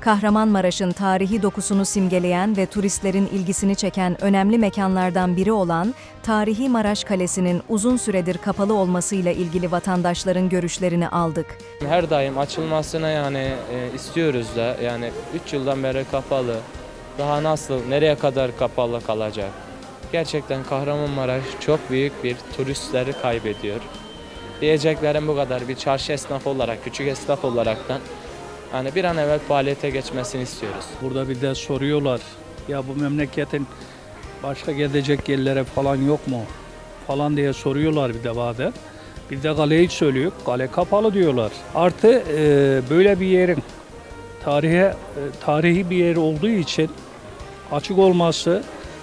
Kahramanmaraş'ın tarihi dokusunu simgeleyen ve turistlerin ilgisini çeken önemli mekanlardan biri olan Tarihi Maraş Kalesi'nin uzun süredir kapalı olmasıyla ilgili vatandaşların görüşlerini aldık. Her daim açılmasını yani e, istiyoruz da yani 3 yıldan beri kapalı. Daha nasıl, nereye kadar kapalı kalacak? Gerçekten Kahramanmaraş çok büyük bir turistleri kaybediyor. Diyeceklerim bu kadar. Bir çarşı esnafı olarak, küçük esnaf olaraktan hani bir an evvel faaliyete geçmesini istiyoruz. Burada bir de soruyorlar ya bu memleketin başka gezecek yerlere falan yok mu falan diye soruyorlar bir de bazen. Bir de kaleyi söylüyor. Kale kapalı diyorlar. Artı e, böyle bir yerin tarihe e, tarihi bir yer olduğu için açık olması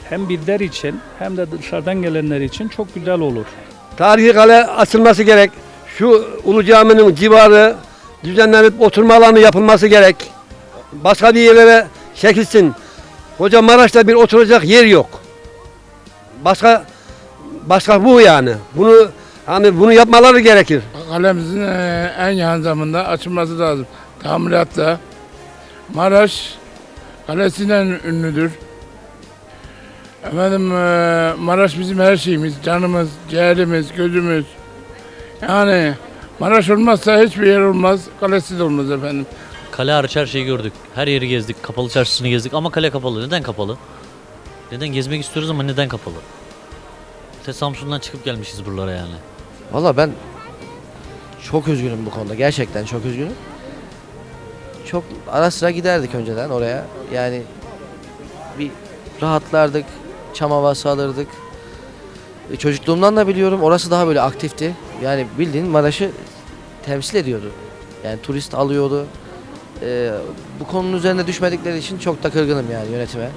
hem bizler için hem de dışarıdan gelenler için çok güzel olur. Tarihi kale açılması gerek. Şu Ulu Cami'nin civarı düzenlenip oturma alanı yapılması gerek. Başka bir yerlere çekilsin. Koca Maraş'ta bir oturacak yer yok. Başka başka bu yani. Bunu hani bunu yapmaları gerekir. Kalemizin eee, en yakın zamanda açılması lazım. Tamiratla. Maraş kalesinden ünlüdür. Efendim eee, Maraş bizim her şeyimiz, canımız, ciğerimiz, gözümüz. Yani Maraş olmazsa hiçbir yer olmaz, kalesi de olmaz efendim. Kale hariç her şeyi gördük. Her yeri gezdik. Kapalı çarşısını gezdik ama kale kapalı. Neden kapalı? Neden gezmek istiyoruz ama neden kapalı? Te Samsun'dan çıkıp gelmişiz buralara yani. Valla ben çok üzgünüm bu konuda. Gerçekten çok üzgünüm. Çok ara sıra giderdik önceden oraya. Yani bir rahatlardık, çam havası alırdık. E, çocukluğumdan da biliyorum orası daha böyle aktifti. Yani bildiğin Maraş'ı temsil ediyordu. Yani turist alıyordu. E, bu konunun üzerine düşmedikleri için çok da kırgınım yani yönetime.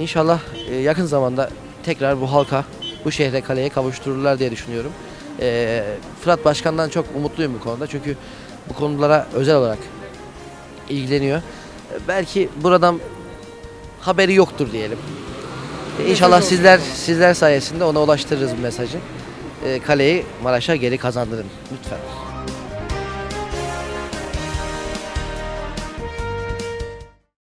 İnşallah e, yakın zamanda tekrar bu halka, bu şehre, kaleye kavuştururlar diye düşünüyorum. E, Fırat Başkan'dan çok umutluyum bu konuda. Çünkü bu konulara özel olarak ilgileniyor. E, belki buradan haberi yoktur diyelim. E, İnşallah sizler sizler sayesinde ona ulaştırırız bu mesajı. E, kaleyi Maraş'a geri kazandırın lütfen.